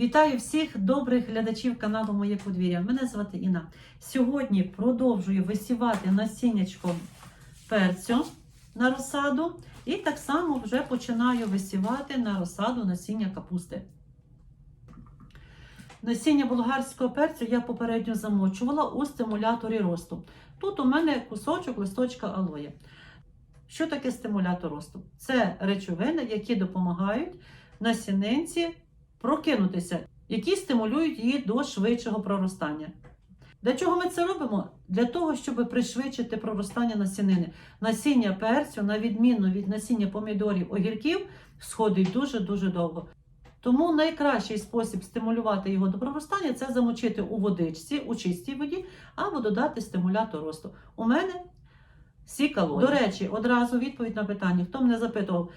Вітаю всіх добрих глядачів каналу Моє подвір'я. Мене звати Інна. Сьогодні продовжую висівати насіннячком перцю на розсаду. І так само вже починаю висівати на розсаду насіння капусти. Насіння болгарського перцю я попередньо замочувала у стимуляторі росту. Тут у мене кусочок листочка алоє. Що таке стимулятор росту? Це речовини, які допомагають насінинці прокинутися, які стимулюють її до швидшого проростання. Для чого ми це робимо? Для того, щоб пришвидшити проростання насінини. Насіння перцю, на відміну від насіння помідорів, огірків, сходить дуже-дуже довго. Тому найкращий спосіб стимулювати його до проростання це замочити у водичці, у чистій воді, або додати стимулятор росту. У мене сікало. До речі, одразу відповідь на питання. Хто мене запитував,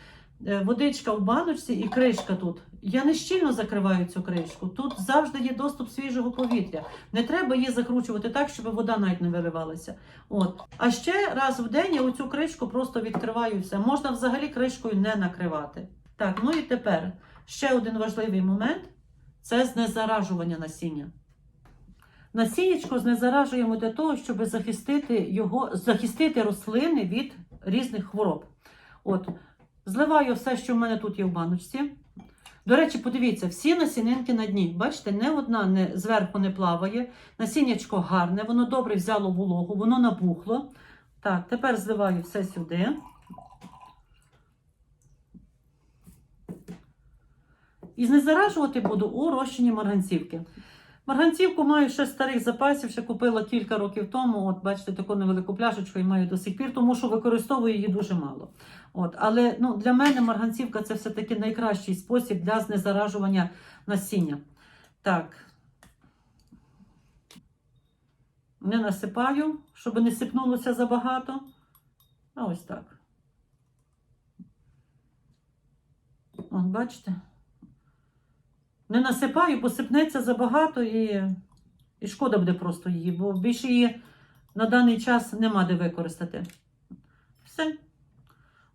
водичка в баночці і кришка тут. Я не щільно закриваю цю кришку. Тут завжди є доступ свіжого повітря. Не треба її закручувати так, щоб вода навіть не виливалася. От. А ще раз в день я оцю кришку просто відкриваю все. Можна взагалі кришкою не накривати. Так, ну і тепер ще один важливий момент це знезаражування насіння. Насіннячко знезаражуємо для того, щоб захистити його, захистити рослини від різних хвороб. От, зливаю все, що в мене тут є в баночці. До речі, подивіться, всі насінинки на дні. Бачите, не одна не, зверху не плаває. Насіннячко гарне, воно добре взяло вологу, воно набухло. Так, тепер зливаю все сюди. І знезаражувати буду у розчині марганцівки. Марганцівку маю ще старих запасів, ще купила кілька років тому. От, бачите, таку невелику пляшечку і маю до сих пір, тому що використовую її дуже мало. От, але ну, для мене марганцівка це все-таки найкращий спосіб для знезаражування насіння. Так. Не насипаю, щоб не сипнулося забагато. А ось так. От, бачите? Не насипаю, бо сипнеться забагато і, і шкода буде просто її, бо більше її на даний час нема де використати. Все.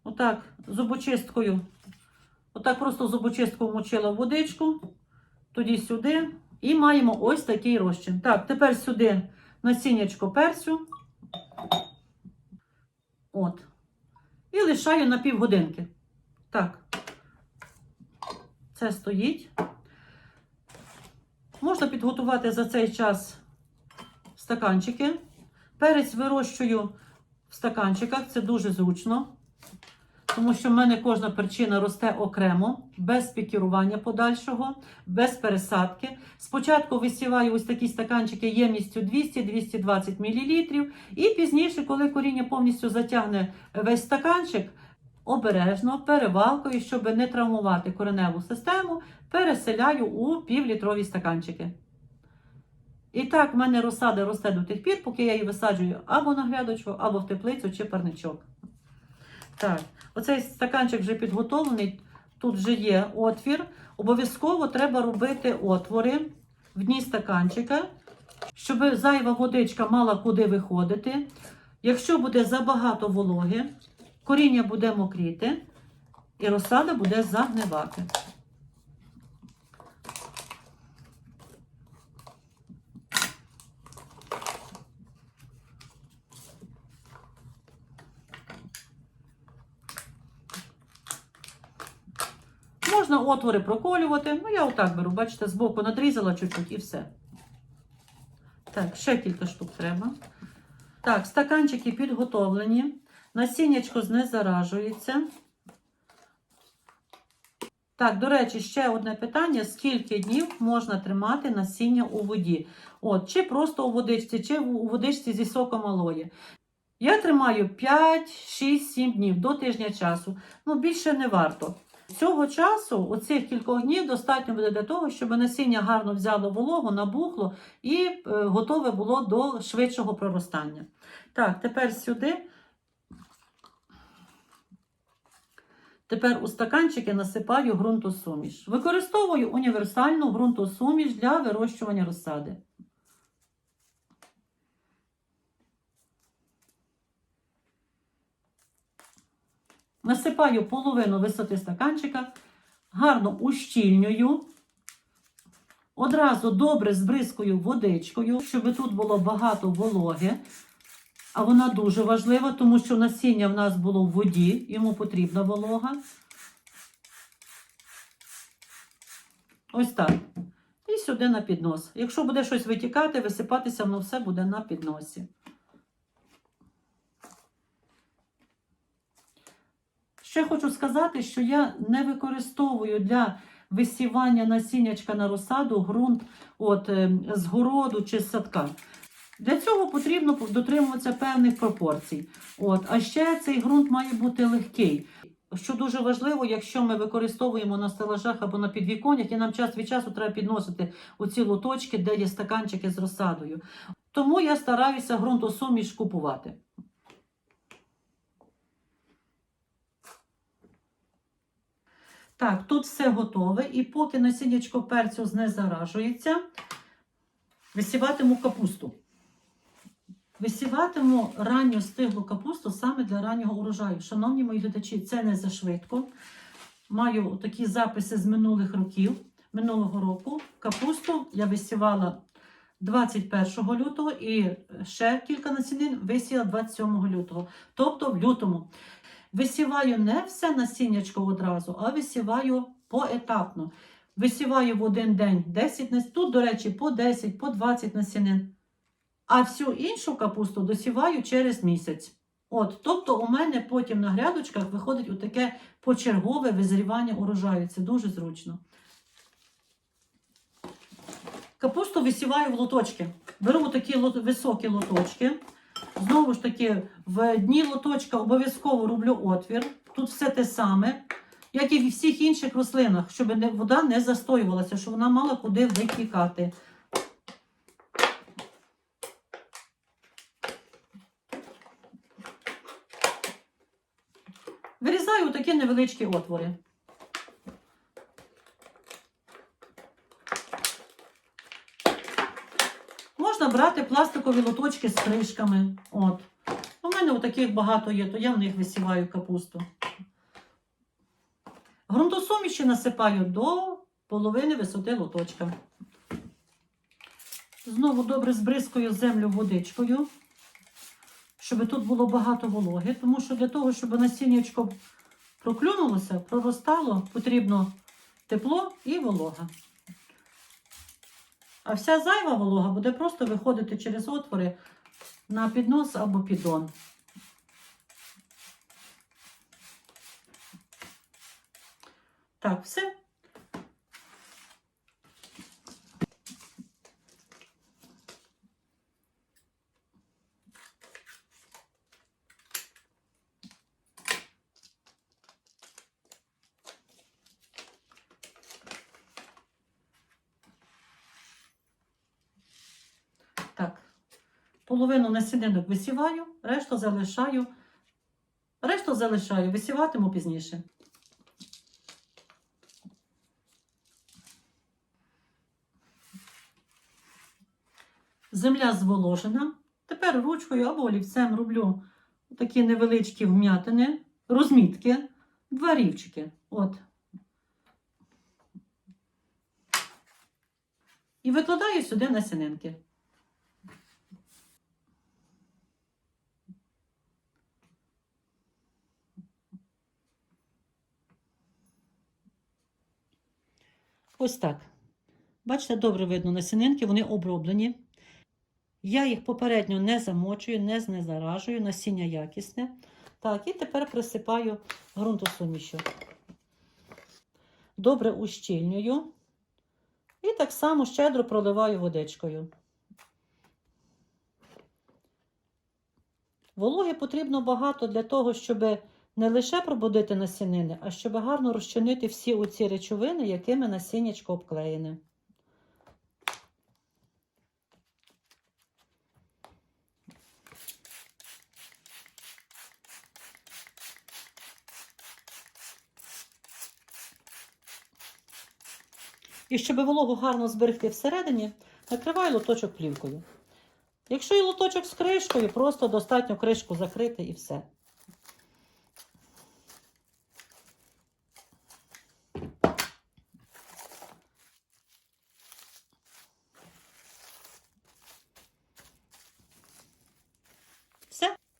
Отак, зубочисткою. Отак просто зубочисткою мочила в водичку, тоді сюди. І маємо ось такий розчин. Так, тепер сюди насіннячко перцю. От. І лишаю на півгодинки. Так. Це стоїть. Можна підготувати за цей час стаканчики. Перець вирощую в стаканчиках, це дуже зручно, тому що в мене кожна перчина росте окремо, без пікірування подальшого, без пересадки. Спочатку висіваю ось такі стаканчики ємністю 200-220 мл, і пізніше, коли коріння повністю затягне весь стаканчик, обережно перевалкою, щоб не травмувати кореневу систему, переселяю у півлітрові стаканчики. І так в мене розсада росте до тих пір, поки я її висаджую або на грядочку, або в теплицю чи парничок. Так, оцей стаканчик вже підготовлений. Тут вже є отвір. Обов'язково треба робити отвори в дні стаканчика, щоб зайва водичка мала куди виходити. Якщо буде забагато вологи, коріння буде мокріти, і розсада буде загнивати. Можна отвори проколювати. Ну, я отак беру, бачите, збоку надрізала чуть-чуть і все. Так, ще кілька штук треба. Так, стаканчики підготовлені. Насіннячко знезаражується. Так, до речі, ще одне питання: скільки днів можна тримати насіння у воді? От, Чи просто у водичці, чи у водичці зі соком алої. Я тримаю 5, 6, 7 днів до тижня часу. Ну, більше не варто. Цього часу, оцих кількох днів, достатньо буде для того, щоб насіння гарно взяло вологу, набухло і е, готове було до швидшого проростання. Так, тепер сюди. Тепер у стаканчики насипаю ґрунтосуміш. Використовую універсальну ґрунтосуміш для вирощування розсади. Насипаю половину висоти стаканчика, гарно ущільнюю. Одразу добре збризкую водичкою, щоб тут було багато вологи. А вона дуже важлива, тому що насіння в нас було в воді, йому потрібна волога. Ось так. І сюди на піднос. Якщо буде щось витікати, висипатися, воно все буде на підносі. Ще хочу сказати, що я не використовую для висівання насіннячка на розсаду ґрунт от, е, з городу чи з садка. Для цього потрібно дотримуватися певних пропорцій. От. А ще цей ґрунт має бути легкий. Що дуже важливо, якщо ми використовуємо на стелажах або на підвіконнях, і нам час від часу треба підносити оці лоточки, де є стаканчики з розсадою. Тому я стараюся ґрунтосуміш купувати. Так, тут все готове. І поки насіннячко перцю знезаражується, висіватиму капусту. Висіватиму ранню стиглу капусту саме для раннього урожаю. Шановні мої глядачі, це не за швидко. Маю такі записи з минулих років. Минулого року капусту я висівала 21 лютого і ще кілька насінин висіяла 27 лютого, тобто в лютому. Висіваю не все насіннячко одразу, а висіваю поетапно. Висіваю в один день 10 насінин. Тут, до речі, по 10, по 20 насінин. А всю іншу капусту досіваю через місяць. От, тобто у мене потім на грядочках виходить отаке почергове визрівання урожаю. Це дуже зручно. Капусту висіваю в лоточки. Беру такі високі лоточки. Знову ж таки, в дні лоточка обов'язково роблю отвір. Тут все те саме, як і в всіх інших рослинах, щоб вода не застоювалася, щоб вона мала куди витікати. Вирізаю такі невеличкі отвори. Можна брати пластикові лоточки з кришками. От. У мене таких багато є, то я в них висіваю капусту. Грунтосуміші насипаю до половини висоти лоточка. Знову добре збризкую землю водичкою, щоб тут було багато вологи, тому що для того, щоб насіннячко проклюнулося, проростало, потрібно тепло і волога. А вся зайва волога буде просто виходити через отвори на піднос або піддон. Так, все. Так. Половину насінинок висіваю, решту залишаю. Решту залишаю, висіватиму пізніше. Земля зволожена. Тепер ручкою або олівцем роблю такі невеличкі вм'ятини, розмітки, два рівчики. От. І викладаю сюди насінинки. Ось так. Бачите, добре видно насінинки, вони оброблені. Я їх попередньо не замочую, не знезаражую, насіння якісне. Так, і тепер присипаю ґрунтосумішю. Добре ущільнюю. І так само щедро проливаю водичкою. Вологи потрібно багато для того, щоб не лише пробудити насінини, а щоб гарно розчинити всі оці речовини, якими насіннячко обклеєне. І щоб вологу гарно зберегти всередині, накриваю лоточок плівкою. Якщо є лоточок з кришкою, просто достатньо кришку закрити і все.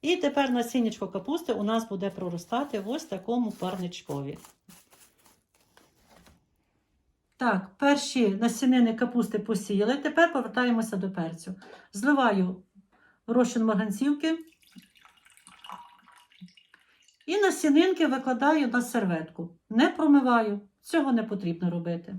І тепер насіннячко капусти у нас буде проростати в ось такому парничкові. Так, перші насінини капусти посіяли. Тепер повертаємося до перцю. Зливаю розчин марганцівки. І насінинки викладаю на серветку. Не промиваю. Цього не потрібно робити.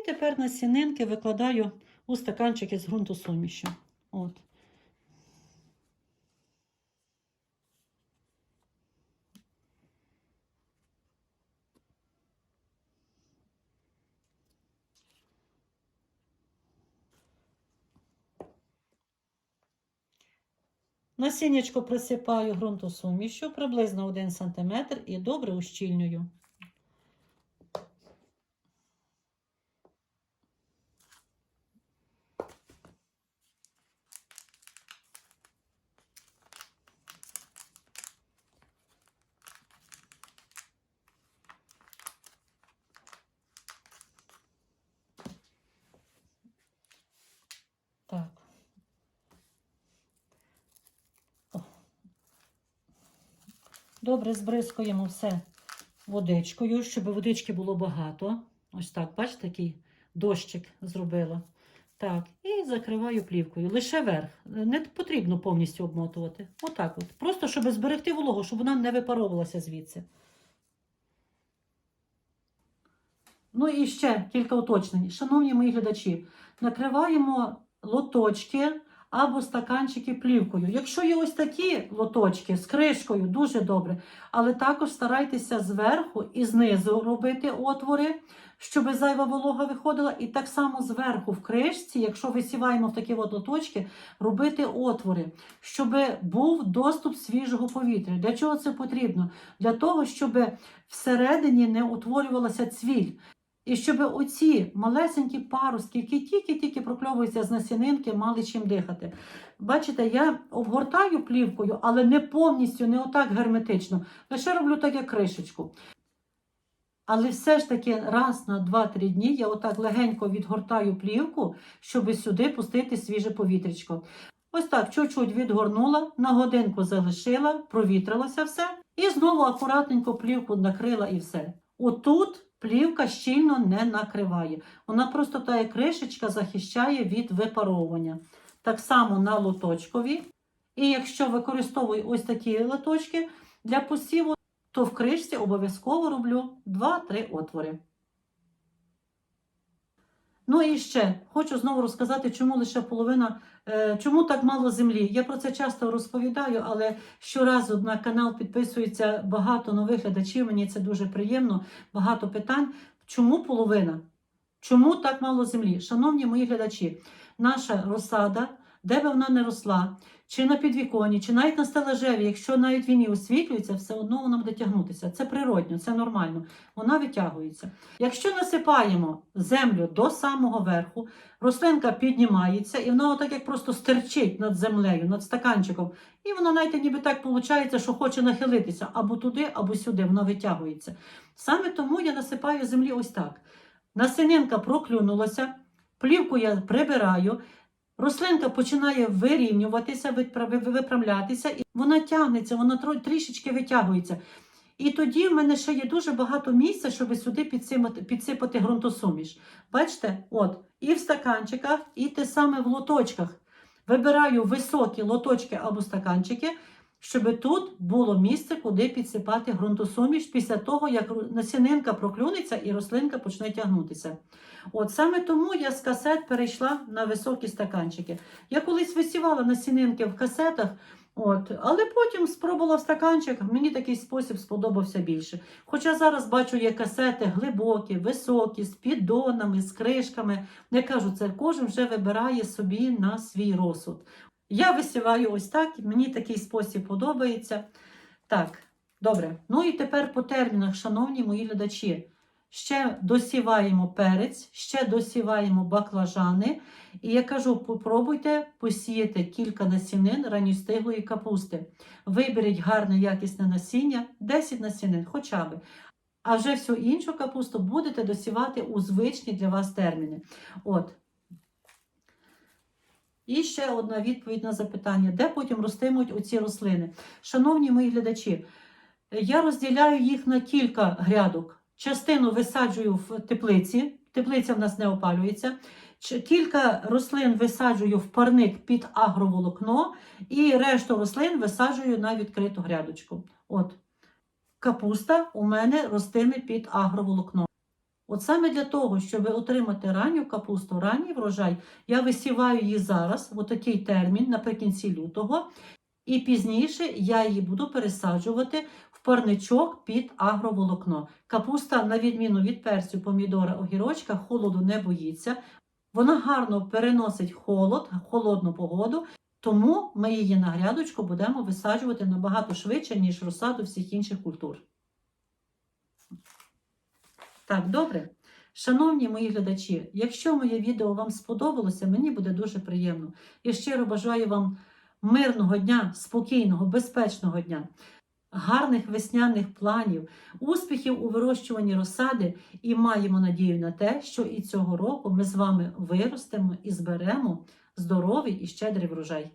І тепер насінинки викладаю у стаканчики з ґрунтосумішю. От. Насіннячко присипаю ґрунтосумішю приблизно 1 см і добре ущільнюю. Так. О. Добре збризкуємо все водичкою, щоб водички було багато. Ось так, бачите, такий дощик зробила. Так, і закриваю плівкою. Лише верх. Не потрібно повністю обмотувати. Отак от. Просто щоб зберегти вологу, щоб вона не випаровувалася звідси. Ну і ще кілька уточнень. Шановні мої глядачі, накриваємо лоточки або стаканчики плівкою. Якщо є ось такі лоточки з кришкою, дуже добре. Але також старайтеся зверху і знизу робити отвори, щоб зайва волога виходила. І так само зверху в кришці, якщо висіваємо в такі от лоточки, робити отвори, щоб був доступ свіжого повітря. Для чого це потрібно? Для того, щоб всередині не утворювалася цвіль. І щоб оці малесенькі паростки, які тільки-тільки прокльовуються з насінинки, мали чим дихати. Бачите, я обгортаю плівкою, але не повністю, не отак герметично. Лише роблю так, як кришечку. Але все ж таки раз на 2-3 дні я отак легенько відгортаю плівку, щоб сюди пустити свіже повітрячко. Ось так, чуть-чуть відгорнула, на годинку залишила, провітрилося все. І знову акуратненько плівку накрила і все. Отут плівка щільно не накриває. Вона просто та як кришечка захищає від випаровування. Так само на лоточкові. І якщо використовую ось такі лоточки для посіву, то в кришці обов'язково роблю 2-3 отвори. Ну і ще хочу знову розказати, чому лише половина, е, чому так мало землі. Я про це часто розповідаю, але щоразу на канал підписується багато нових глядачів. Мені це дуже приємно, багато питань. Чому половина? Чому так мало землі? Шановні мої глядачі, наша розсада, де би вона не росла, чи на підвіконі, чи навіть на стелажеві, якщо навіть він освітлюється, все одно вона буде тягнутися. Це природньо, це нормально. Вона витягується. Якщо насипаємо землю до самого верху, рослинка піднімається, і вона отак як просто стерчить над землею, над стаканчиком. І вона навіть ніби так виходить, що хоче нахилитися або туди, або сюди. Вона витягується. Саме тому я насипаю землі ось так. Насининка проклюнулася, плівку я прибираю. Рослинка починає вирівнюватися, виправ- виправлятися, і вона тягнеться, вона трішечки витягується. І тоді в мене ще є дуже багато місця, щоб сюди підсипати, підсипати ґрунтосуміш. Бачите, от, і в стаканчиках, і те саме в лоточках. Вибираю високі лоточки або стаканчики, щоб тут було місце, куди підсипати ґрунтосуміш після того, як насінинка проклюнеться і рослинка почне тягнутися. От саме тому я з касет перейшла на високі стаканчики. Я колись висівала насінинки в касетах, от, але потім спробувала в стаканчиках, мені такий спосіб сподобався більше. Хоча зараз бачу, є касети глибокі, високі, з піддонами, з кришками. Не кажу, це кожен вже вибирає собі на свій розсуд. Я висіваю ось так, мені такий спосіб подобається. Так, добре. Ну і тепер по термінах, шановні мої глядачі. Ще досіваємо перець, ще досіваємо баклажани. І я кажу, попробуйте посіяти кілька насінин ранньостиглої капусти. Виберіть гарне якісне насіння, 10 насінин хоча б. А вже всю іншу капусту будете досівати у звичні для вас терміни. От. І ще одна відповідь на запитання, де потім ростимуть оці рослини. Шановні мої глядачі, я розділяю їх на кілька грядок. Частину висаджую в теплиці, теплиця в нас не опалюється. Кілька рослин висаджую в парник під агроволокно, і решту рослин висаджую на відкриту грядочку. От капуста у мене ростиме під агроволокно. От саме для того, щоб отримати ранню капусту, ранній врожай, я висіваю її зараз, в такий термін, наприкінці лютого, і пізніше я її буду пересаджувати в парничок під агроволокно. Капуста, на відміну від перцю, помідора, огірочка, холоду не боїться. Вона гарно переносить холод, холодну погоду, тому ми її на грядочку будемо висаджувати набагато швидше, ніж розсаду всіх інших культур. Так, добре. Шановні мої глядачі, якщо моє відео вам сподобалося, мені буде дуже приємно. Я щиро бажаю вам мирного дня, спокійного, безпечного дня, гарних весняних планів, успіхів у вирощуванні розсади і маємо надію на те, що і цього року ми з вами виростемо і зберемо здоровий і щедрий врожай.